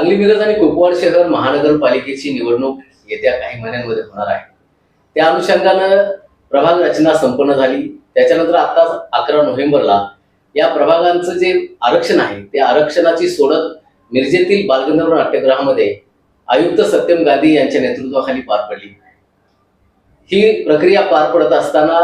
सांगली मिरज आणि कुपवाड शहर महानगरपालिकेची निवडणूक येत्या काही महिन्यांमध्ये होणार आहे. त्या अनुषंगानं प्रभाग रचना संपन्न झाली. त्याच्यानंतर आता अकरा नोव्हेंबरला या प्रभागांचं जे आरक्षण आहे त्या आरक्षणाची सोडत मिरजेतील बालगंधर्व नाट्यगृहामध्ये आयुक्त सत्यम गांधी यांच्या नेतृत्वाखाली पार पडली. ही प्रक्रिया पार पडत असताना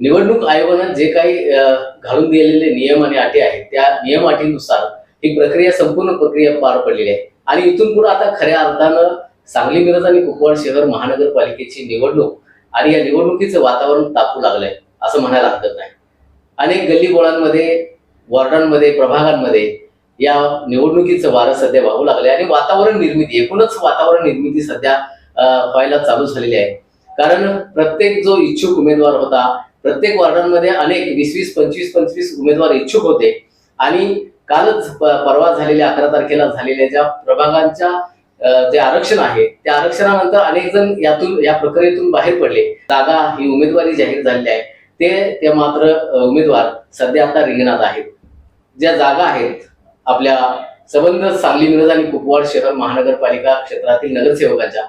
निवडणूक आयोगानं जे काही घालून दिलेले नियम आणि अटी आहेत त्या नियम अटीनुसार ही प्रक्रिया संपूर्ण प्रक्रिया पार पडलेली आहे. आणि इथून पुढे आता खऱ्या अर्थानं सांगली मिरज आणि कुपवाड शहर महानगरपालिकेची निवडणूक आणि या निवडणुकीचं वातावरण तापू लागलंय असं म्हणायला हरकत नाही. अनेक गल्लीबोळांमध्ये वॉर्डांमध्ये प्रभागांमध्ये या निवडणुकीचं वारं सध्या वाहू लागले आणि वातावरण निर्मिती एकूणच वातावरण निर्मिती सध्या व्हायला चालू झालेली आहे. कारण प्रत्येक जो इच्छुक उमेदवार होता प्रत्येक वॉर्डांमध्ये अनेक वीस वीस पंचवीस पंचवीस उमेदवार इच्छुक होते आणि कालच परवा झालेल्या अकरा तारखेला झालेल्या ज्या प्रभागांच्या जे आरक्षण आहे त्या आरक्षणानंतर अनेक जण यातून या प्रक्रियेतून बाहेर पडले. जागा ही उमेदवारी जाहीर झालेली आहे. ते ते मात्र उमेदवार सध्या आता रिंगणात आहेत. ज्या जागा आहेत आपल्या संबंध सांगली मिरज आणि कुपवाड शहर महानगरपालिका क्षेत्रातील नगरसेवकांच्या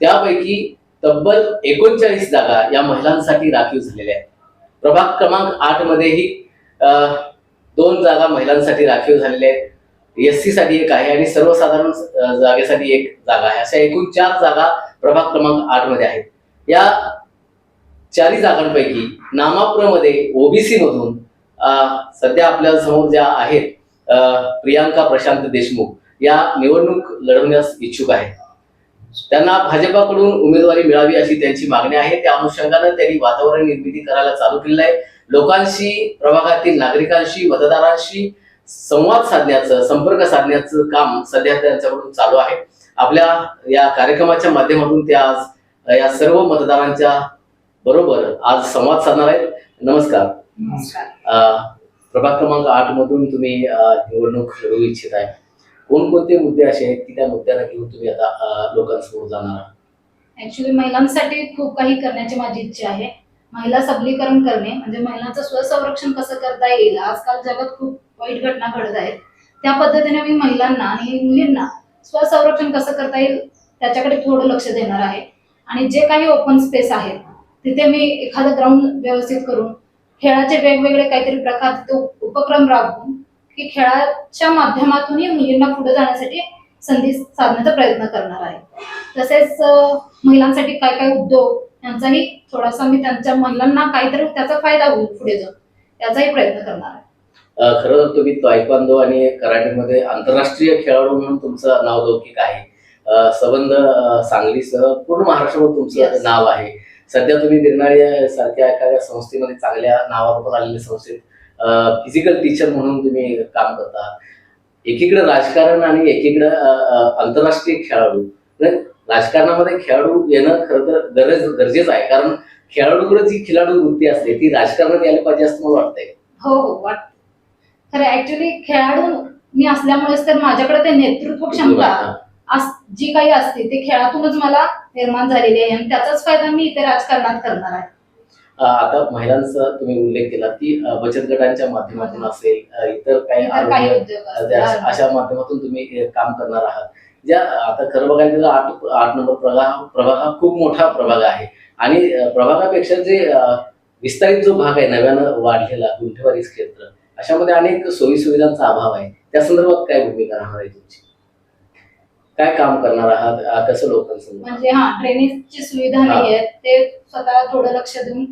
त्यापैकी तब्बल एकोणचाळीस जागा या महिलांसाठी राखीव झालेल्या आहेत. प्रभाग क्रमांक आठ मध्येही अं, दोन जागा महिलांसाठी राखीव झालेल्या आहेत. एस सी साठी एक आहे आणि सर्वसाधारण जागेसाठी एक जागा आहे. अशा एकूण चार जागा प्रभाग क्रमांक आठमध्ये आहेत. या चारही जागांपैकी नामापुरमध्ये ओबीसी मधून सध्या आपल्यासमोर ज्या आहेत प्रियांका प्रशांत देशमुख या निवडणूक लढवण्यास इच्छुक आहेत. त्यांना भाजपाकडून उमेदवारी मिळावी अशी त्यांची मागणी आहे. त्या अनुषंगानं त्यांनी वातावरण निर्मिती करायला चालू केलेलं आहे. लोकांशी प्रभागातील नागरिकांशी मतदारांशी संवाद साधण्याचं संपर्क साधण्याचं काम सध्या त्यांच्याकडून चालू आहे. आपल्या या कार्यक्रमाच्या माध्यमातून ते आज या सर्व मतदारांच्या बरोबर आज संवाद साधणार आहेत. नमस्कार. प्रभाग क्रमांक आठ मधून तुम्ही निवडणूक लढवू इच्छित आहे. कोणकोणते मुद्दे असे आहेत की त्या मुद्द्यांना घेऊन तुम्ही आता लोकांसमोर जाणार आहात? ऍक्च्युली महिलांसाठी खूप काही करण्याची माझी इच्छा आहे. महिला सबलीकरण करणे म्हणजे महिलांचं स्वसंरक्षण कसं करता येईल? आजकाल जगात खूप वाईट घटना घडत आहेत. त्या पद्धतीने मी महिलांना आणि मुलींना स्वसंरक्षण कसं करता येईल त्याच्याकडे थोडं लक्ष देणार आहे. आणि जे काही ओपन स्पेस आहेत तिथे मी एखादं ग्राउंड व्यवस्थित करून खेळाचे वेगवेगळे काहीतरी प्रकार तिथे उपक्रम राबवून की खेळाच्या माध्यमातूनही मुलींना पुढे जाण्यासाठी संधी साधण्याचा प्रयत्न करणार आहे. तसेच महिलांसाठी काय काय उद्योग यांचाही थोडासा मी त्यांच्या महिलांना काहीतरी त्याचा फायदा होईल पुढे जाऊन. याचाही प्रयत्न करणार आहे. खरं तर तुम्ही तायक्वांदो आणि कराटेमध्ये आंतरराष्ट्रीय खेळाडू म्हणून तुमचं नाव लौकिक आहे संबंध सांगलीसह पूर्ण महाराष्ट्रामध्ये तुमचं. नाव आहे. सध्या तुम्ही निर्नाळे सारख्या एखाद्या संस्थेमध्ये चांगल्या नावावर आलेल्या संस्थेत फिजिकल टीचर म्हणून तुम्ही काम करता. एकीकडे राजकारण आणि एकीकडे आंतरराष्ट्रीय खेळाडू. म्हणजे राजकारणामध्ये खेळाडू येणं खरं तर गरज गरजेचं आहे. कारण खेळाडूकडे जी खिलाडू वृत्ती असते ती राजकारणात यायला पाहिजे असं मला वाटतंय. हो हो वाटत खरं ऍक्च्युली खेळाडू मी असल्यामुळेच तर माझ्याकडे ते नेतृत्व क्षमता जी काही असते ते खेळातूनच मला निर्माण झालेली आहे. आणि त्याचाच फायदा मी इथे राजकारणात करणार आहे. आता महिलांचा तुम्ही उल्लेख केला की बचत गटांच्या माध्यमातून असेल इतर काही. अशा माध्यमातून तुम्ही काम करणार आहात. ज्या आता खरं बघायला गेलं आठ आठ नंबर प्रभाग प्रभाग हा खूप मोठा प्रभाग आहे. आणि प्रभागापेक्षा जे विस्तारित जो भाग आहे नव्यानं वाढलेला गुंठेवारी क्षेत्र अशामध्ये अनेक सोयी सुविधांचा अभाव आहे. त्या संदर्भात काय भूमिका राहणार आहे तुमची? काय काम करणार आहात? कसं लोकांसमोर? म्हणजे हा ड्रेनेजची सुविधा नाही आहे ते स्वतः थोडं लक्ष देऊन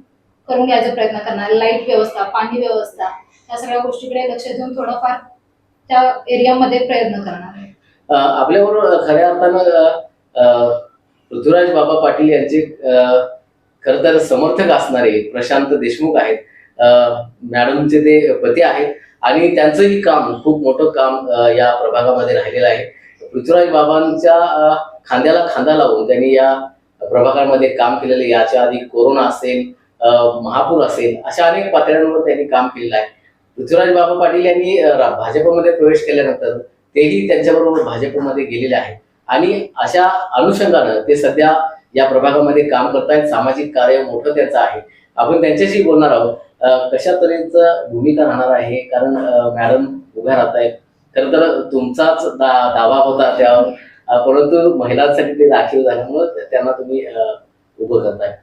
करून घ्यायचा प्रयत्न करणार. लाइट व्यवस्था पाणी व्यवस्था या सगळ्या गोष्टीकडे लक्ष देऊन थोडंफार त्या एरियामध्ये प्रयत्न करणार. आपल्याबरोबर खऱ्या अर्थानं पृथ्वीराज बाबा पाटील यांचे खर तर समर्थक असणारे प्रशांत देशमुख आहेत. मॅडमचे ते पती आहेत. आणि त्यांचंही काम खूप मोठं काम या प्रभागामध्ये राहिलेलं आहे. पृथ्वीराज बाबांच्या खांद्याला खांदा लावून त्यांनी या प्रभागामध्ये काम केलेलं याच्या आधी कोरोना असेल महापूर असेल अशा अनेक पातळ्यांवर त्यांनी काम केलेलं आहे. पृथ्वीराज बाबा पाटील यांनी भाजपमध्ये प्रवेश केल्यानंतर तेही त्यांच्याबरोबर भाजपमध्ये गेलेले आहेत. आणि अशा अनुषंगानं ते सध्या या प्रभागामध्ये काम करतायत. सामाजिक कार्य मोठं त्यांचं आहे. आपण त्यांच्याशी बोलणार आहोत. कशा तऱ्हेचं भूमिका राहणार आहे? कारण मॅडम उभ्या राहत आहेत खर तर तुमचाच दा- दावा होता त्यावर. परंतु महिलांसाठी ते राखीव झाल्यामुळे त्यांना तुम्ही उभं करताय.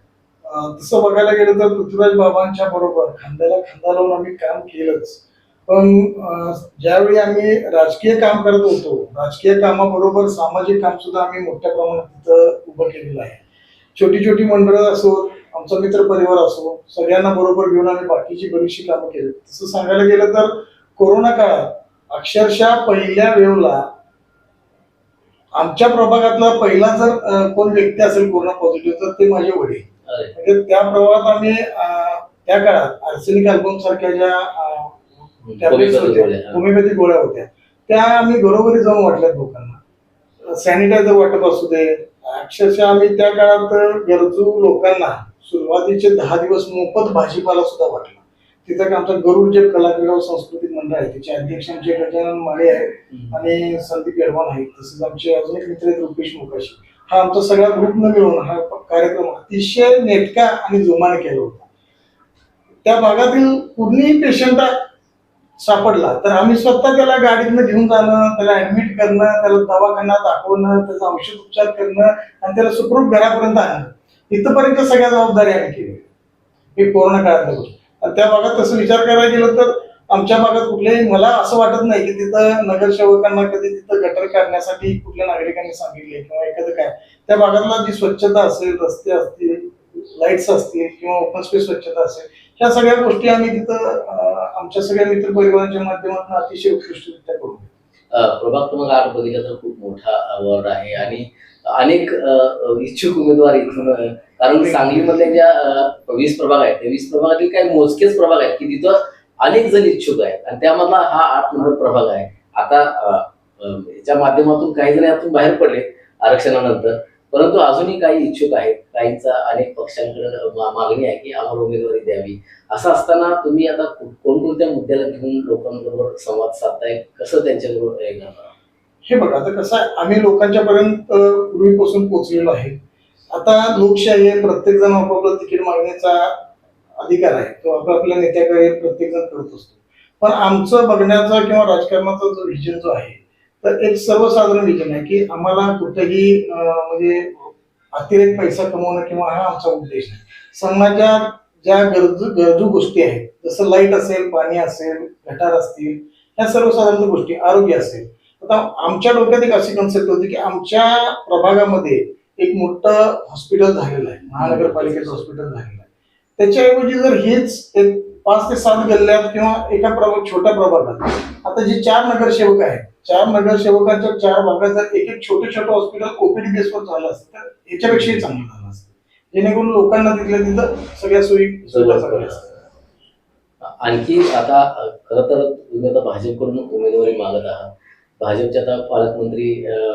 तसं बघायला गेलं तर पृथ्वीराज बाबांच्या बरोबर खांद्याला खांदा लावून आम्ही काम केलंच. पण ज्यावेळी आम्ही राजकीय काम करत होतो राजकीय कामाबरोबर सामाजिक काम सुद्धा आम्ही मोठ्या प्रमाणात तिथं उभं केलेलं आहे. छोटी छोटी मंडळं असो आमचा मित्र परिवार असो सगळ्यांना बरोबर घेऊन आम्ही बाकीची बरीचशी कामं केली. तसं सांगायला गेलं तर कोरोना काळात अक्षरशः पहिल्या वेळेला आमच्या प्रभागातला पहिला जर कोण व्यक्ती असेल कोरोना पॉझिटिव्ह तर ते माझे वडील. म्हणजे त्या प्रभावात आम्ही त्या काळात आर्सेनिक अल्बम सारख्या ज्या टॅब्लेट्स होमिओपॅथी होत्या. गोळ्या, होत्या. त्या आम्ही घरोघरी जाऊन वाटल्यात लोकांना. सॅनिटायझर वाटप असू दे. अक्षरशः आम्ही त्या काळात गरजू लोकांना सुरुवातीचे दहा दिवस मोफत भाजीपाला सुद्धा वाटला. तिथं आमचं गरुड जे कलाक्रीडा सांस्कृतिक मंडळ आहे त्याचे अध्यक्ष आमचे गजानन माळे आहेत आणि संदीप येडवान आहेत तसेच आमचे अजून एक मित्र आहेत रुपेश मुकाशी. हा आमचा सगळ्या ग्रुपनं मिळून हा कार्यक्रम अतिशय नेटका आणि जोमाने केला होता. त्या भागातील कुणीही पेशंट सापडला. तर आम्ही स्वतः त्याला गाडीतनं घेऊन जाणं त्याला ऍडमिट करणं त्याला दवाखाना दाखवणं त्याचा औषध उपचार करणं आणि त्याला सुखरूप घरापर्यंत आणणं. इथपर्यंत सगळ्या जबाबदारी आम्ही केली. हे कोरोना काळातल्या आणि त्या भागात तसं विचार करायला गेलं तर आमच्या भागात कुठल्याही मला असं वाटत नाही की तिथं नगरसेवकांना कधी तिथं गटर काढण्यासाठी कुठल्या नागरिकांनी सांगितले किंवा एखादं काय. त्या भागातला जी स्वच्छता असेल रस्ते असतील लाईट्स असतील किंवा ओपन स्पेस स्वच्छता असेल ह्या सगळ्या गोष्टी आम्ही तिथं आमच्या सगळ्या मित्र परिवारांच्या माध्यमातून अतिशय उत्कृष्टरित्या करू. प्रभाग क्रमांक आठ बघितलं तर खूप मोठा वॉर्ड आहे आणि अनेक इच्छुक उमेदवार इथून कारण सांगलीमधल्या ज्या वीस प्रभाग आहेत त्या वीस प्रभागातील काही मोजकेच प्रभाग आहेत की तिथं अनेक जण इच्छुक आहेत. आणि त्यामधला हा आठ नंबर प्रभाग आहे. आता याच्या माध्यमातून काही जण यातून बाहेर पडले आरक्षणानंतर. परंतु अजूनही काही इच्छुक आहेत काहींचा अनेक पक्षांकडे मागणी आहे की आम्हाला उमेदवारी द्यावी. असं असताना तुम्ही आता कोणकोणत्या मुद्द्याला घेऊन लोकांबरोबर संवाद साधताय? कसं त्यांच्याबरोबर हे हे बघा आता कसं आहे आम्ही लोकांच्या पर्यंत पूर्वीपासून पोहोचलेलो आहे. आता लोकशाही आहे प्रत्येक जण आपापला तिकीट मागण्याचा अधिकार आहे. तो आपापल्या नेत्याकडे प्रत्येक जण करत असतो. पण आमचं बघण्याचा किंवा राजकारणाचा जो व्हिजन जो आहे तर एक सर्वसाधारण व्हिजन आहे की आम्हाला कुठेही म्हणजे अतिरेक पैसा कमवणं किंवा हा आमचा उद्देश नाही. समाजात ज्या गरजू गरजू गोष्टी आहेत जसं लाइट असेल पाणी असेल गटार असतील ह्या सर्वसाधारण गोष्टी आरोग्य असेल. आता आमच्या डोक्यात एक अशी कन्सेप्ट होती की आमच्या प्रभागामध्ये एक मोठं हॉस्पिटल झालेलं आहे महानगरपालिकेचं हॉस्पिटल झालेलं आहे. त्याच्याऐवजी जर हेच एक पाच ते सात गल्ल्यात किंवा एका प्रभाग छोट्या प्रभागात आता जे चार नगरसेवक आहेत चार नगरसेवकांच्या चार भागात जर एक एक छोटे छोटे हॉस्पिटल ओपीडी बेसवर झालं असतं. तर याच्यापेक्षाही चांगलं झालं असतं. जेणेकरून लोकांना तिथल्या तिथं सगळ्या सोयी सुविधा असतात. आणखी आता खरं तर तुम्ही आता भाजपकडून उमेदवारी मागत आहात. भाजपचे आता पालकमंत्री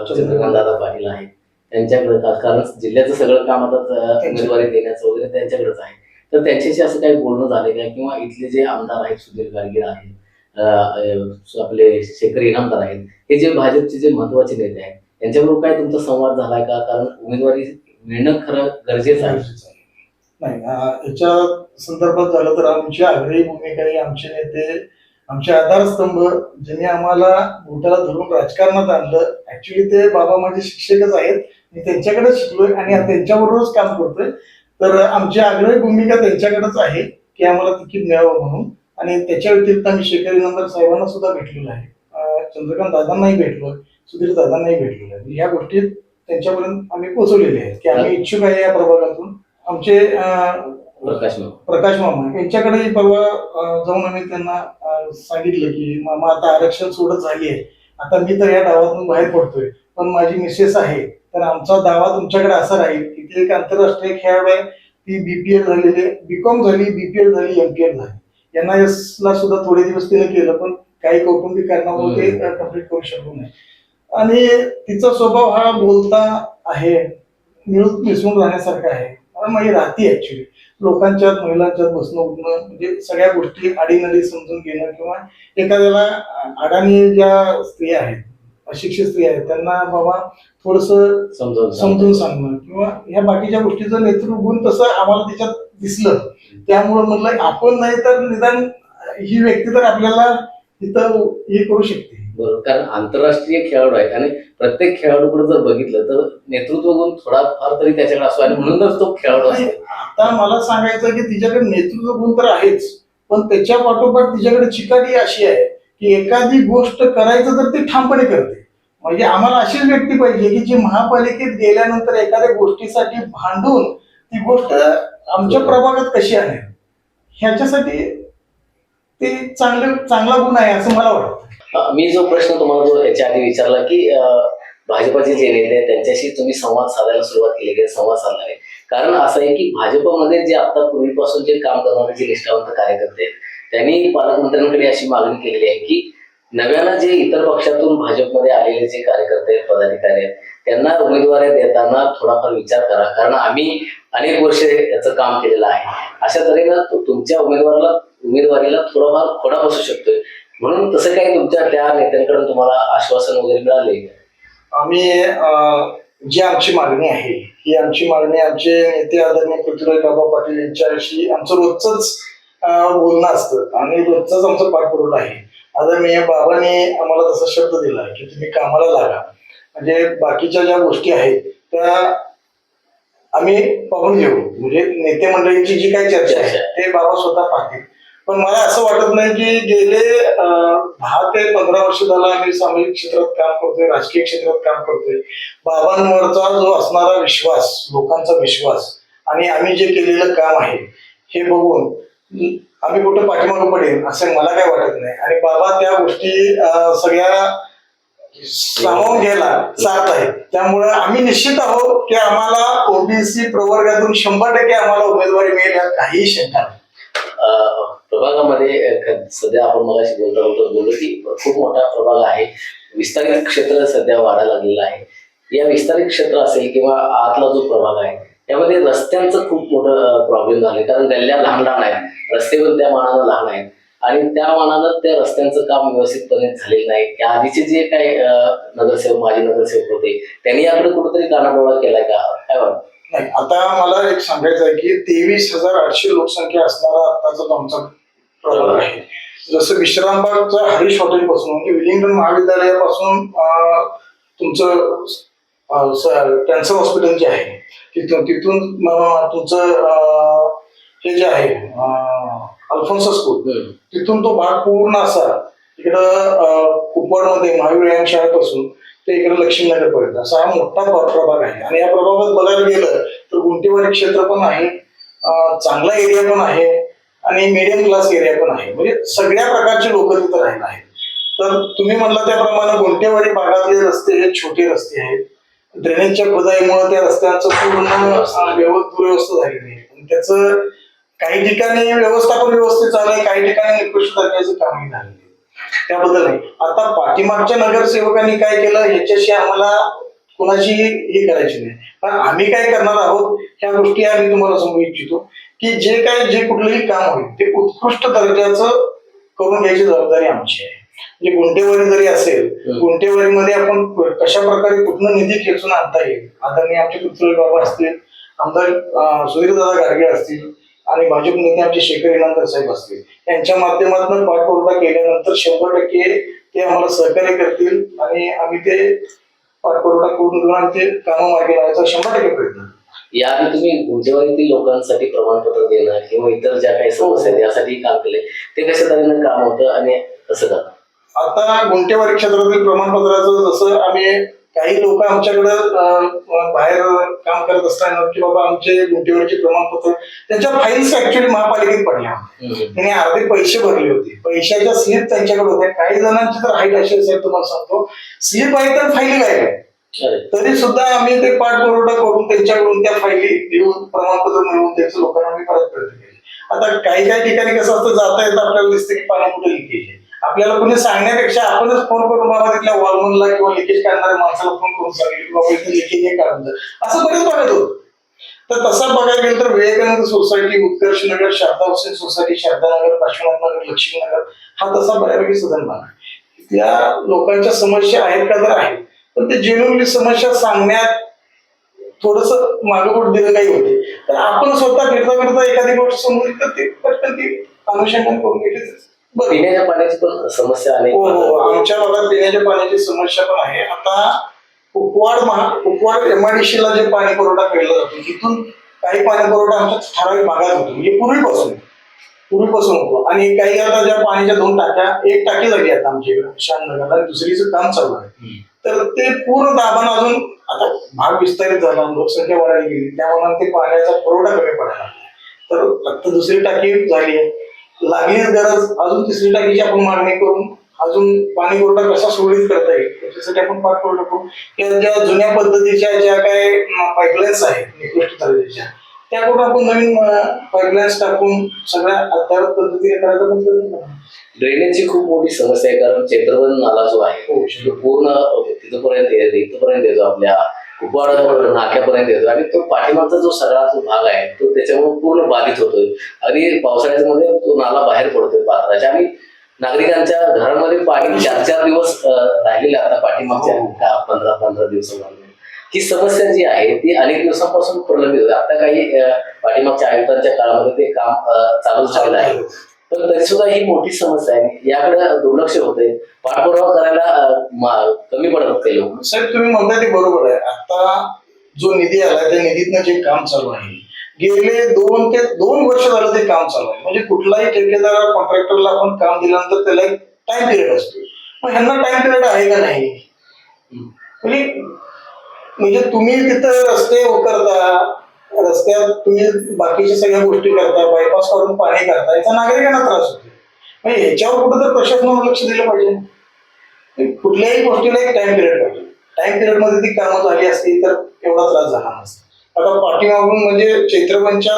चंद्रकांत दादा पाटील आहेत. त्यांच्याकडे कारण जिल्ह्याचं सगळं काम आता उमेदवारी देण्याचं वगैरे त्यांच्याकडेच आहे. तर त्यांच्याशी असं काही बोलणं झालं का? किंवा इथले जे आमदार आहेत सुधीर गाडगीळ आहेत आपले शेखर इनामदार आहेत. हे जे भाजपचे जे महत्त्वाचे नेते आहेत त्यांच्याबरोबर काय तुमचा संवाद झालाय का? कारण उमेदवारी मिळणं खरं गरजेचं आहे. नाही याच्या संदर्भात झालं तर आमची आग्रही भूमिका आहे आमचे नेते आमचे आधारस्तंभ ज्यांनी आम्हाला बोटाला धरून राजकारणात आणलं. ऍक्च्युली ते बाबा माझे शिक्षकच आहेत. मी त्यांच्याकडेच शिकलोय आणि त्यांच्याबरोबरच काम करतोय. तर आमची आग्रही भूमिका त्यांच्याकडेच आहे की आम्हाला तिकीट मिळावं म्हणून. आणि त्याच्या व्यतिरिक्त आम्ही शेखर इनामदार साहेबांना सुद्धा भेटलेलो आहे. चंद्रकांत दादांनाही भेटलोय सुधीर दादांनाही भेटलेलो आहे. ह्या गोष्टी त्यांच्यापर्यंत आम्ही पोहोचवलेले आहेत की आम्ही इच्छुक आहे या प्रभागातून. आमचे प्रकाश मामा. प्रकाश मामा. यांच्याकडे परवा जाऊन आम्ही त्यांना सांगितलं की मामा आता आरक्षण सोडत झाली आहे. आता मी तर या डावातून बाहेर पडतोय. पण माझी मिसेस आहे. तर आमचा दावा तुमच्याकडे असा राहील की ती एक आंतरराष्ट्रीय खेळाडू आहे. ती बीपीएल झालेली बीकॉम झाली बीपीएल झाली एमपीएल झाली. एन एस ला सुद्धा थोडे दिवस तिने केलं पण काही कौटुंबिक कारणामुळे ते कंप्लीट करू शकलो नाही. आणि तिचा स्वभाव हा बोलता आहे मिळून मिसळून राहण्यासारखा आहे. मला राहती ऍक्च्युली लोकांच्यात महिलांच्यात बसणं उठणं म्हणजे सगळ्या गोष्टी आडीनडी समजून घेणं किंवा एखाद्याला अडाणी ज्या स्त्रिया आहेत अशिक्षित स्त्रिया आहेत त्यांना बाबा थोडस समजून सांगणं. किंवा ह्या बाकीच्या गोष्टीचं नेतृत्व गुण तसं आम्हाला त्याच्यात दिसलं. त्यामुळं म्हटलं आपण नाही तर निदान ही व्यक्ती तर आपल्याला तिथं हे करू शकते. बरोबर कारण आंतरराष्ट्रीय खेळाडू आहेत आणि प्रत्येक खेळाडूकडे जर बघितलं तर नेतृत्व गुण थोडा फार तरी त्याच्याकडे असतो. आणि म्हणूनच तो खेळाडू असतो. आता मला सांगायचं की तिच्याकडे नेतृत्व गुण तर आहेच. पण त्याच्या पाठोपाठ तिच्याकडे चिकाटी अशी आहे की एखादी गोष्ट करायचं तर ती ठामपणे करते. म्हणजे आम्हाला अशीच व्यक्ती पाहिजे की जी महापालिकेत गेल्यानंतर एखाद्या गोष्टीसाठी भांडून ती गोष्ट आमच्या प्रभागात कशी आणेल ह्याच्यासाठी ते चांगलं चांगला गुण आहे असं मला वाटतं. मी जो प्रश्न तुम्हाला जो याच्या आधी विचारला की भाजपचे जे नेते आहेत त्यांच्याशी तुम्ही संवाद साधायला सुरुवात केली की संवाद साधला आहे कारण असं आहे की भाजपमध्ये जे आता पूर्वीपासून जे काम करणारे जे निष्ठावंत कार्यकर्ते आहेत त्यांनी पालकमंत्र्यांकडे अशी मागणी केलेली आहे की नव्यानं जे इतर पक्षातून भाजपमध्ये आलेले जे कार्यकर्ते आहेत पदाधिकारी आहेत त्यांना उमेदवारी देताना थोडाफार विचार करा. कारण आम्ही अनेक वर्ष याचं काम केलेलं आहे. अशा तऱ्हेनं तुमच्या उमेदवाराला उमेदवारीला थोडाफार खोडा बसू शकतोय. म्हणून तसं काही तुमच्या त्या नेत्यांकडून तुम्हाला आश्वासन वगैरे मिळाले? आम्ही अं, जी आमची मागणी आहे ही आमची मागणी आमचे नेते आदरणीय पृथ्वीराज बाबा पाटील यांच्याशी आमचं रोजच बोलणं असतं. आणि रोजच आमचा पाठपुरवठा आहे. आदरणीय बाबांनी आम्हाला तसा शब्द दिला की तुम्ही कामाला लागा. म्हणजे बाकीच्या ज्या गोष्टी आहेत त्या आम्ही पाहून घेऊ. म्हणजे नेते मंडळीची जी काही चर्चा आहे ते बाबा स्वतः पाहतील. पण मला असं वाटत नाही की गेले दहा ते पंधरा वर्ष झालं आम्ही सामाजिक क्षेत्रात काम करतोय राजकीय क्षेत्रात काम करतोय. बाबांवरचा जो असणारा विश्वास लोकांचा विश्वास आणि आम्ही जे केलेलं काम आहे हे बघून आम्ही कुठं पाठीमागं पडेल असं मला काय वाटत नाही. आणि बाबा त्या गोष्टी सगळ्या सामावून घ्यायला जात आहे. त्यामुळे आम्ही निश्चित आहोत की आम्हाला ओबीसी प्रवर्गातून शंभर टक्के आम्हाला उमेदवारी मिळेल यात काही शंका नाही. प्रभागामध्ये सध्या आपण मला बोलता बोलतो बोललो की खूप मोठा प्रभाग आहे. विस्तारित क्षेत्र सध्या वाढायला लागलेलं आहे. या विस्तारित क्षेत्र असेल किंवा आतला जो प्रभाग आहे त्यामध्ये रस्त्यांचं खूप मोठं प्रॉब्लेम झाले कारण गल्ल्या लहान लहान आहेत. रस्ते पण त्या मानानं लहान आहेत. आणि त्या मानानं त्या रस्त्यांचं काम व्यवस्थितपणे झालेलं नाही. या आधीचे जे काही नगरसेवक माजी नगरसेवक होते त्यांनी याकडे कुठेतरी कानाडोळा केला का? काय वाटतं? नाही आता मला एक सांगायचं आहे की तेवीस हजार आठशे लोकसंख्या असणारा आताचा आमचा प्रभाग आहे जसं विश्रामबागचा हरीश हॉटेल पासून म्हणजे विलिंग्टन महाविद्यालयापासून तुमचं कॅन्सर हॉस्पिटल जे आहे तिथून तिथून तुमचं हे जे आहे अल्फोन्सा स्कूल. तिथून तो भाग पूर्ण असा इकडं कुपवाडमध्ये महावीर व्यायाम शाळेपासून ते इकडे लक्ष्मीनगर पर्यंत असा हा मोठा प्र- प्रभाग आहे. आणि या प्रभागात बघायला गेलं तर गुंटेवाडी क्षेत्र पण आहे चांगला एरिया पण आहे आणि मिडियम क्लास एरिया पण आहे. म्हणजे सगळ्या प्रकारचे लोक तिथं राहिला आहेत. तर तुम्ही म्हणला त्याप्रमाणे गुंटेवाडी भागातले रस्ते हे छोटे रस्ते आहेत. ड्रेनेजच्या खुदाईमुळे त्या रस्त्यांचं पूर्ण अं, व्यव- दुर्व्यवस्था झालेली आहे. त्याचं काही ठिकाणी व्यवस्थापन व्यवस्थित आहे काही ठिकाणी निकृष्ट दर्जाचं कामही आहे त्याबद्दल नाही. आता पाठीमागच्या नगरसेवकांनी काय केलं ह्याच्याशी आम्हाला कोणाची हे करायची नाही. पण आम्ही काय करणार आहोत ह्या गोष्टी आम्ही तुम्हाला सांगू इच्छितो की जे काय जे कुठलंही काम होईल ते उत्कृष्ट दर्जाचं करून घ्यायची जबाबदारी आमची आहे. म्हणजे गुंटेवारी जरी असेल. गुंटेवारीमध्ये आपण कशा प्रकारे कुठनं निधी खेचून आणता येईल? आदरणीय आमचे पृथ्वीराज बाबा असतील आमदार सुधीरदादा गाडगे असतील आणि भाजप नेते आमचे शेखर इनामदार साहेब असतील. यांच्या माध्यमातून पाठपुरवठा केल्यानंतर शंभर टक्के ते आम्हाला सहकार्य करतील आणि आम्ही ते पाठपुरवठा करून घेऊन आणि ते कामं मार्गी लावायचा शंभर टक्के प्रयत्न. याआधी तुम्ही गुंजेवाडीतील लोकांसाठी प्रमाणपत्र देणं किंवा इतर ज्या काही समस्या आहेत यासाठी काम केले ते कशा तऱ्हेनं काम होतं आणि कसं करतं आता गुंटेवारी क्षेत्रातील प्रमाणपत्राचं जसं आम्ही काही लोक आमच्याकडे बाहेर काम करत असताना की बाबा आमचे गुंटेवारीचे प्रमाणपत्र त्यांच्या फाईल्स ऍक्च्युली महापालिकेत पडल्या. त्यांनी अर्धे पैसे भरले होते. पैशाच्या स्लिप त्यांच्याकडे होत्या. काही जणांची तर हाईट अशी असेल तुम्हाला सांगतो. स्लिप आहे तर फाईल काय तरी सुद्धा आम्ही ते पाठपुरवठा करून त्यांच्याकडून त्या फायली देऊन प्रमाणपत्र मिळवून त्यांचं लोकांना आम्ही परत प्रयत्न केले आता काही काही ठिकाणी कसं असतं जाता येतं आपल्याला दिसतं की पाणी कुठे लिकेज आहे. आपल्याला कोणी सांगण्यापेक्षा आपणच फोन करून बाबा तिथल्या वॉलमनला किंवा लिकेज काढणाऱ्या माणसाला फोन करून सांगितलं बाबा इथे लिकेज आहे काढून. असं बरेच बघत होतं तर तसा बघायला गेलं तर विवेकानंद सोसायटी उत्कर्ष नगर शारदा हुसेन सोसायटी शारदानगर काशीनाथ नगर लक्ष्मीनगर हा तसा बऱ्यापैकी सदन भाग आहे. त्या लोकांच्या समस्या आहेत का तर आहेत. पण ते जेन्युनली समस्या सांगण्यात थोडस मागेपुढे दिलं काही होते. तर आपण स्वतः फिरता फिरता एखादी गोष्ट समोर तर ते पटकन ती अनुषंगाने करून घेतलीच बरं. पिण्याच्या पाण्याची पण समस्या अनेक हो हो. आमच्या भागात पिण्याच्या पाण्याची समस्या पण आहे. आता कुपवाड महा कुपवाड एमआयडीसी ला जे पाणी पुरवठा केला जातो तिथून काही पाणी पुरवठा आमच्या ठराविक भागात होतो म्हणजे पूर्वीपासून पूर्वीपासून होतो आणि काही आता ज्या पाण्याच्या दोन टाक्या एक टाकी झाली आता आमच्या इकडे शहानगरला आणि दुसरीचं काम चालू आहे. तर ते पूर्ण दाबानं अजून आता भाग विस्तारित झाला लोकसंख्या वाढायला गेली त्यामुळे ते पाण्याचा पुरवठा कमी पडायला लागला. तर आता दुसरी टाकी झाली आहे लागलीच गरज अजून तिसरी टाकीची आपण मागणी करून अजून पाणी पुरवठा कसा सुरळीत करता येईल? त्याच्यासाठी आपण पाठपुरवठा करू किंवा ज्या जुन्या पद्धतीच्या ज्या काही पाईपलाईन्स आहेत निकृष्ट दर्जाच्या त्या करून आपण नवीन पाईपलाईन्स टाकून सगळ्या अद्यावत पद्धतीने करायचा पण प्रयत्न. ड्रेनेजची खूप मोठी समस्या आहे कारण चैत्रबन नाला जो आहे हो. तो पूर्ण तिथपर्यंत येतो इथपर्यंत येतो आपल्या कुपवाड नाक्यापर्यंत येतो. आणि तो पाठीमागचा जो सगळा जो भाग आहे तो त्याच्यामुळे पूर्ण बाधित होतोय. आणि पावसाळ्याच्या मध्ये तो नाला बाहेर पडतोय पात्राच्या. आणि नागरिकांच्या घरामध्ये पाणी चार चार दिवस राहिलेले आता पाठीमागच्या हो. पंधरा पंधरा दिवसामध्ये. ही समस्या जी आहे ती अनेक दिवसांपासून प्रलंबित होती. आता काही पाठीमागच्या आयुक्तांच्या काळामध्ये ते काम चालू झालेलं आहे. पण तरी सुद्धा ही मोठी समस्या आहे. याकडे दुर्लक्ष होते पाठपुरावा करायला कमी पडत ते लोक. साहेब तुम्ही म्हणताय ते बरोबर आहे. आता जो निधी आला त्या निधीतनं जे काम चालू आहे गेले दोन ते दोन वर्ष झालं ते काम चालू आहे. म्हणजे कुठलाही ठेकेदार कॉन्ट्रॅक्टरला आपण काम दिल्यानंतर त्याला एक टाइम पिरियड असतो. मग ह्यांना टाइम पिरियड आहे का नाही? म्हणजे म्हणजे तुम्ही तिथं रस्ते करता रस्त्यात तुम्ही बाकीच्या सगळ्या गोष्टी करता बायपास काढून पाणी करता याचा नागरिकांना त्रास होतो. म्हणजे ह्याच्यावर कुठं तर प्रशासनावर लक्ष दिलं पाहिजे. कुठल्याही गोष्टीला एक टाइम पिरियड पाहिजे. टाइम पिरियडमध्ये ती कामं झाली असती तर एवढा त्रास झाला नसता. आता पाठीमागून म्हणजे चैत्रपंच्या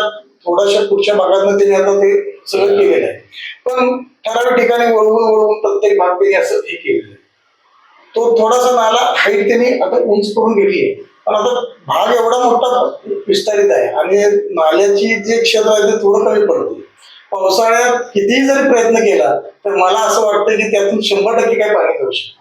थोड्याशा पुढच्या भागातनं त्यांनी आता ते सगळं केलेलं आहे. पण ठराविक ठिकाणी वळवून वळवून प्रत्येक भाग त्यांनी असं हे केलेलं आहे. तो थोडासा नाला हाईट त्यांनी आता उंच करून गेली आहे. पण आता भाग एवढा मोठा विस्तारित आहे आणि नाल्याची जे क्षेत्र आहे ते थोडं कमी पडते पावसाळ्यात कितीही जरी प्रयत्न केला तर मला असं वाटतं की त्यातून शंभर टक्के काय पाणी करू शकतो.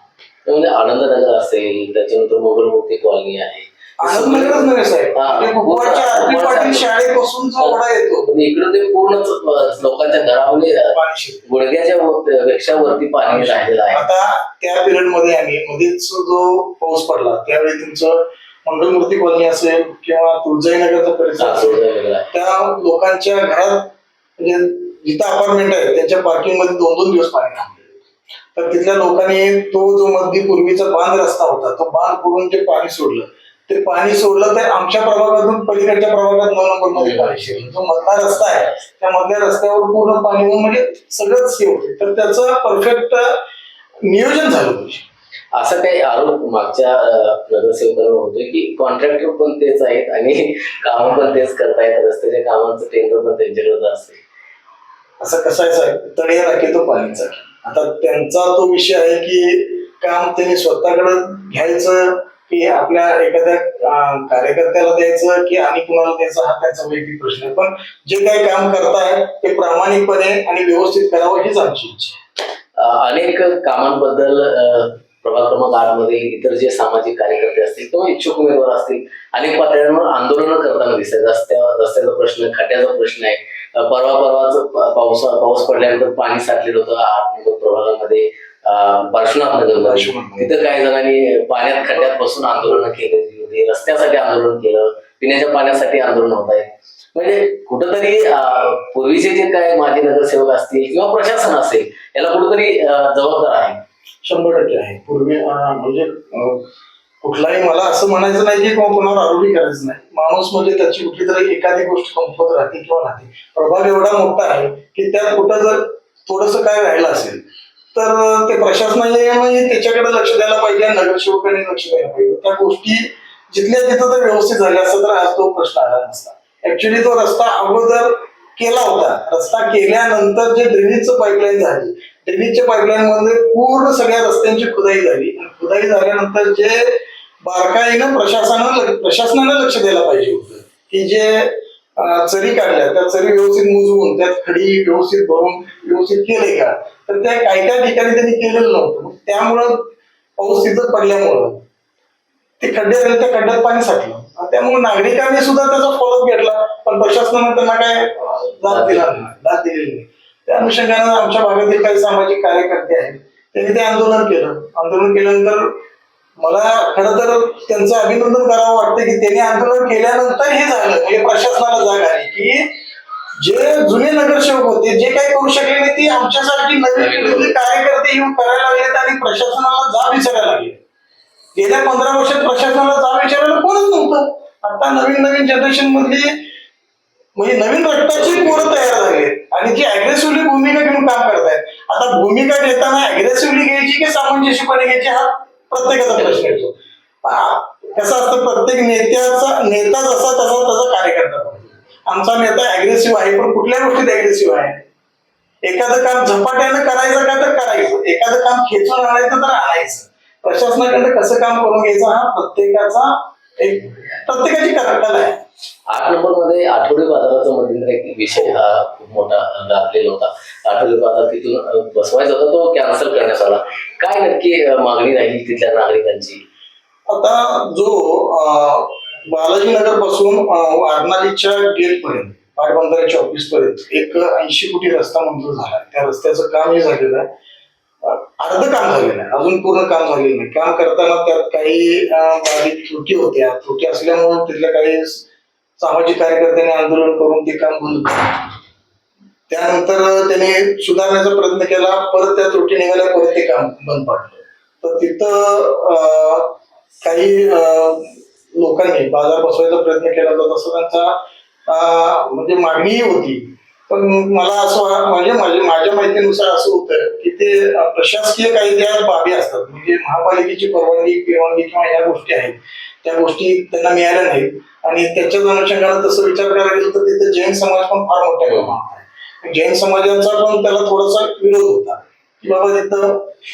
म्हणजे आनंदनगर असेल त्याच्यानंतर मोगलमूर्ती कॉलनी आहे आनंदनगरच नव्हे साहेब हा, म्हणजे कुपवाडच्या आरती पाटील शाळेपासून जो ओढा येतो पण इकडे ते पूर्णच अं, लोकांच्या घरामध्ये पाणी शिरतं. गुडघ्याच्या वर- पेक्षा वरती पाणी राहिलेलं आहे. आता त्या पिरियडमध्ये आम्ही मध्येच जो पाऊस पडला त्यावेळी तुमचं मंगलमूर्ती कॉलनी असेल किंवा तुळजाईनगरचा परिसर असेल. त्या लोकांच्या घरात म्हणजे जिथं अपार्टमेंट आहे त्यांच्या पार्किंगमध्ये दोन दोन दिवस पाणी थांबले तर तिथल्या लोकांनी तो जो मधली पूर्वीचा बांध रस्ता होता तो बांध पुरून जे पाणी सोडलं. ते पाणी सोडलं तर आमच्या प्रभागातून पलीकडच्या प्रभागात नऊ नंबरमध्ये पाणी शिरलं जो मधला रस्ता आहे त्या मधल्या रस्त्यावर पूर्ण पाणी होऊन म्हणजे सगळंच हे होते. तर त्याचं परफेक्ट नियोजन झालं पाहिजे असं काही आरोप मागच्या नगरसेवकांवर होतोय की कॉन्ट्रॅक्टर पण तेच आहेत आणि काम पण तेच करतायत. रस्त्याच्या कामांचं टेंडर पण त्यांच्याकडे असते असं कसं आहे साहेब? तडे राखे तो पाणीचा. आता त्यांचा तो विषय आहे की काम त्यांनी स्वतःकडे घ्यायचं की आपल्या एखाद्या कार्यकर्त्याला द्यायचं की आणि कुणाला द्यायचं हा त्यांचा वैयक्तिक प्रश्न आहे. पण जे काही काम करताय ते प्रामाणिकपणे आणि व्यवस्थित करावं हीच आमची इच्छा अनेक कामांबद्दल प्रभाग क्रमांक आठमध्ये इतर जे सामाजिक कार्यकर्ते असतील किंवा इच्छुक उमेदवार असतील अनेक पातळ्यांवर आंदोलन करताना दिसतात रस्त्या रस्त्याचा प्रश्न खड्ड्याचा प्रश्न आहे. परवा परवाच पाऊस पाऊस पडल्यानंतर पाणी साठलेलं होतं आठ नगर प्रभागामध्ये. नगरमध्ये पार्श्वनाथ. तिथं काही जणांनी पाण्यात खड्ड्यात बसून आंदोलन केलेली होती रस्त्यासाठी आंदोलन केलं पिण्याच्या पाण्यासाठी आंदोलन होत आहे. म्हणजे कुठंतरी पूर्वीचे जे काय माजी नगरसेवक असतील किंवा प्रशासन असेल याला कुठंतरी जबाबदार आहे. शंभर टक्के आहे. पूर्वी म्हणजे कुठलाही मला असं म्हणायचं नाही की किंवा कोणावर आरोपी करायचं नाही. माणूस म्हणजे त्याची कुठली तरी एखादी गोष्ट कमफत राहते किंवा राहते. प्रभाग एवढा मोठा आहे की त्यात कुठं जर थोडस काय राहिलं असेल तर ते प्रशासनाने म्हणजे त्याच्याकडे लक्ष द्यायला पाहिजे आणि नगरसेवकांनी लक्ष द्यायला पाहिजे. त्या गोष्टी जिथल्या तिथं तर व्यवस्थित झाल्या असतं तर आज तो प्रश्न आला नसता. ऍक्च्युली तो रस्ता अगोदर केला होता. रस्ता केल्यानंतर जे ड्रेनेजचं पाईपलाईन झाली ड्रेनेजच्या पाईपलाईन मध्ये पूर्ण सगळ्या रस्त्यांची खुदाई झाली. आणि खुदाई झाल्यानंतर जे बारकाईनं प्रशासनानं प्रशासनानं लक्ष द्यायला पाहिजे होतं. की जे चरी काढल्या. त्या चरी व्यवस्थित मुजवून त्यात खडी व्यवस्थित भरून व्यवस्थित केले का? तर त्या काही काही ठिकाणी त्यांनी केलेलं नव्हतं. त्यामुळं पाऊस तिथं पडल्यामुळं ते खड्डे झाले त्या खड्ड्यात पाणी साठलं. आणि त्यामुळे नागरिकांनी सुद्धा त्याचा फॉलोअप घेतला. पण प्रशासनानं त्यांना काय दाद दिला नाही. दाद दिलेली नाही. त्या अनुषंगानं आमच्या भागातील काही सामाजिक कार्यकर्ते आहेत त्यांनी ते आंदोलन केलं. आंदोलन केल्यानंतर मला खरं तर त्यांचं अभिनंदन करावं वाटतं की त्यांनी आंदोलन केल्यानंतर हे झालं म्हणजे प्रशासनाला जाग आली की जे जुने नगरसेवक होते जे काही करू शकले नाही ते आमच्यासारखी नवीन पिढीतले कार्यकर्ते येऊन करायला लागलेत आणि प्रशासनाला जाब विचारायला लागले. गेल्या पंधरा वर्षात प्रशासनाला जाब विचारायला कोणच नव्हतं. आता नवीन नवीन जनरेशन मधली म्हणजे नवीन रक्ताची पोरं तयार झाली आणि जी अग्रेसिव्हली भूमिका घेऊन काम करतायत. आता भूमिका घेताना अग्रेसिव्हली घ्यायची की सामंजस्यपणे घ्यायची? हा प्रत्येकाचा प्रश्न येतो कसं असतं प्रत्येक नेत्याचा नेता जसा तसा तसा कार्यकर्ता आमचा नेता अग्रेसिव्ह आहे पण कुठल्या गोष्टीत अग्रेसिव्ह आहे. एखादं काम झपाट्यानं करायचं का तर करायचं. एखादं काम खेचून आणायचं तर आणायचं. प्रशासनाकडे कसं काम करून घ्यायचं हा प्रत्येकाचा एक प्रत्येकाची कला आहे. आठ नंबरमध्ये आठवडे बाजाराचा मध्यंतरी एक विषय हा खूप मोठा गाजलेला होता. आठवडे आता तिथून बसवायचा होता तो कॅन्सल करण्यात आला. काय नक्की मागणी राहील तिथल्या नागरिकांची? आता जो बालाजी बालाजीनगरपासून वारणालीच्या गेट पर्यंत पाटबंधाऱ्याच्या ऑफिस पर्यंत एक ऐंशी कोटी रस्ता मंजूर झाला. त्या रस्त्याचं काम हे झालेलं आहे. अर्ध काम झालेलं आहे. अजून पूर्ण काम झालेलं नाही. काम करताना त्यात काही अं, त्रुटी होत्या. त्रुटी असल्यामुळे तिथल्या काही सामाजिक कार्यकर्त्यांनी आंदोलन करून ते काम बंद त्यानंतर त्याने सुधारण्याचा प्रयत्न केला परत त्या त्रुटी निघाल्या परत ते काम बंद पडलं. तर तिथं काही लोकांनी बाजार बसवायचा प्रयत्न केला तर तसं त्यांचा म्हणजे मागणीही होती. पण मला असं वा- म्हणजे माझ्या माझ्या माहितीनुसार असं होतं की ते प्रशासकीय काही त्या बाबी असतात. म्हणजे महापालिकेची परवानगी परवानगी किंवा ह्या गोष्टी आहेत. त्या गोष्टी त्यांना मिळाल्या नाहीत. आणि त्याच्याच अनुषंगानं तसं विचार करायला गेलं तर तिथे जैन समाज पण फार मोठ्या प्रमाणात आहे. जैन समाजाचा पण त्याला थोडासा विरोध होता. की बाबा तिथं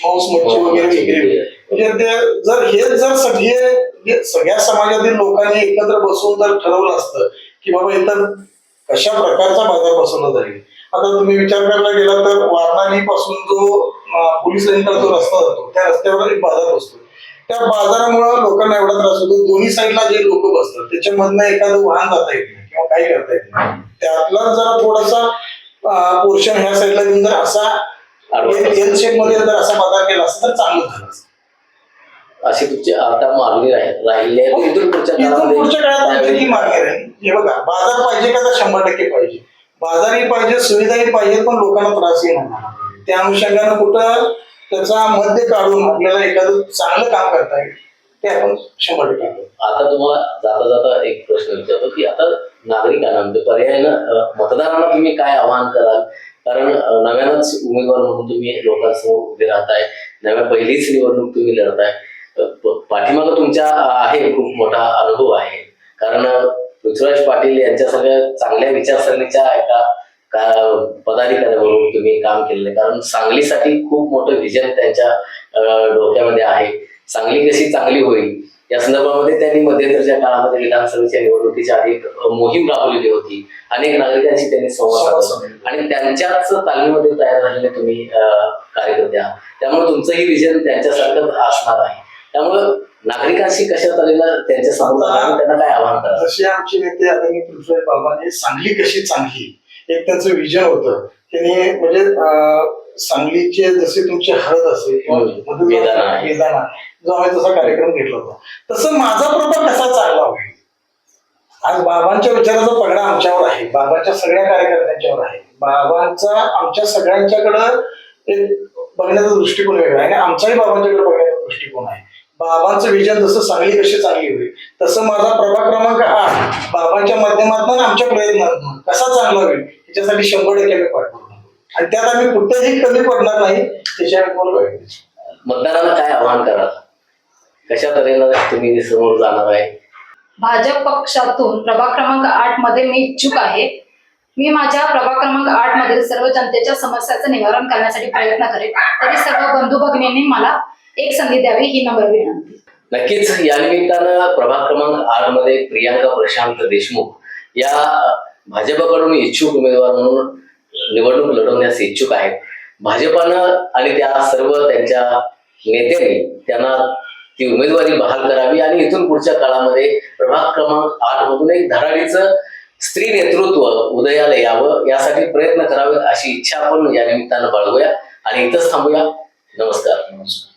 मांस मच्छी वगैरे विक्री म्हणजे ते जर हेच जर सगळे सगळ्या समाजातील लोकांनी एकत्र बसून जर ठरवलं असतं की बाबा इथं कशा प्रकारचा बाजार बसवला जाईल? आता तुम्ही विचार करायला गेला तर वारणाली पासून जो पोलीस लाईनचा जो रस्ता जातो त्या रस्त्यावर एक बाजार बसतो. त्या बाजारामुळे लोकांना एवढा त्रास होतो. दोन्ही साईडला जे लोक बसतात त्याच्यामधनं एखादं वाहन जाता येत नाही किंवा काही करता येत नाही. त्यातला जरा थोडासा पोर्शन ह्या साईडला घेऊन जर असा एल शेपमध्ये जर असा बाजार केला असता तर चांगलं झालं. अशी तुमची आता मागणी राहील राहिली आहे इथून पुढच्या इथून पुढच्या काळात ही मागणी राहील हे बघा बाजार पाहिजे का तर शंभर टक्के पाहिजे बाजारही पाहिजे सुविधाही पाहिजे पण लोकांना त्रासही पाहिजे. त्या अनुषंगानं कुठं त्याचा मध्य काढून आपल्याला एखादं चांगलं काम करता येईल ते आपण शंभर टक्के. आता तुम्हाला जाता जाता एक प्रश्न विचारतो की आता नागरिकांना म्हणजे पर्यायानं मतदारांना तुम्ही काय आवाहन कराल? कारण नव्यानंच उमेदवार म्हणून तुम्ही लोकांसमोर उभे राहताय. नव्या पहिलीच निवडणूक तुम्ही लढताय. अ, पाठीमागं तुमच्या आहे खूप मोठा अनुभव आहे. कारण पृथ्वीराज पाटील यांच्या सगळ्या चांगल्या विचारसरणीच्या एका पदाधिकाऱ्यावरून म्हणून तुम्ही काम केलेलं आहे. कारण सांगलीसाठी खूप मोठं विजन त्यांच्या डोक्यामध्ये आहे. सांगली कशी चांगली होईल? या संदर्भामध्ये त्यांनी मध्यंतरच्या काळामध्ये विधानसभेच्या निवडणुकीच्या आधी एक मोहीम राबवलेली होती. अनेक नागरिकांशी त्यांनी संवाद साधला. आणि त्यांच्याच तालमीमध्ये तयार झालेले तुम्ही कार्यकर्ते आहात. त्यामुळे तुमचंही विजन त्यांच्यासारखंच असणार आहे. त्यामुळं नागरिकांशी कशा तऱ्हेनं त्यांच्यासमोर त्यांना काय आव्हान करा जसे आमचे नेते आदरणीय पृथ्वीराज बाबांनी सांगली कशी चांगली? एक त्यांचं विजन होतं. त्यांनी म्हणजे सांगलीचे जसे तुमचे हळद असेल किंवा आहे. बेदाणा जो आम्ही तसा कार्यक्रम घेतला होता. तसं माझा प्रभाव कसा चांगला होईल आज बाबांच्या विचाराचा पगडा आमच्यावर आहे. बाबांच्या सगळ्या कार्यकर्त्यांच्यावर आहे. बाबांचा आमच्या सगळ्यांच्याकडं एक बघण्याचा दृष्टिकोन वेगळा आहे. आणि आमचाही बाबांच्याकडे बघण्याचा दृष्टिकोन आहे. बाबांचं विजन जसं चांगली कशी चांगली होईल. तसं माझा प्रभाग क्रमांक आठ बाबांच्या माध्यमातून आमच्या प्रयत्नातून. कसा चांगला होईल याच्यासाठी शंभर टक्के आम्ही पाठवणार आणि त्यात आम्ही कुठेही कमी पडणार नाही त्याची आम्ही बोलू. मतदारांना काय आव्हान कराल? कशा तऱ्हेनं तुम्ही समोर जाणार आहे? भाजप पक्षातून प्रभाग क्रमांक आठमध्ये मी इच्छुक आहे. मी माझ्या प्रभाग क्रमांक आठ मधील सर्व जनतेच्या समस्याचं निवारण करण्यासाठी प्रयत्न करेन. तरी सर्व बंधू भगिनींनी मला एक संधी द्यावी ही नम्र विनंती. नक्कीच या निमित्तानं प्रभाग क्रमांक आठमध्ये प्रियांका प्रशांत देशमुख या भाजपकडून इच्छुक उमेदवार म्हणून निवडणूक लढवण्यास इच्छुक आहेत. भाजपानं आणि त्या सर्व त्यांच्या नेत्यांनी त्यांना ती उमेदवारी बहाल करावी आणि इथून पुढच्या काळामध्ये प्रभाग क्रमांक आठ मधून एक धडाडीचं स्त्री नेतृत्व उदयाला यावं यासाठी प्रयत्न करावे अशी इच्छा आपण या निमित्तानं बाळगूया. आणि इथंच थांबूया. नमस्कार. नमस्कार.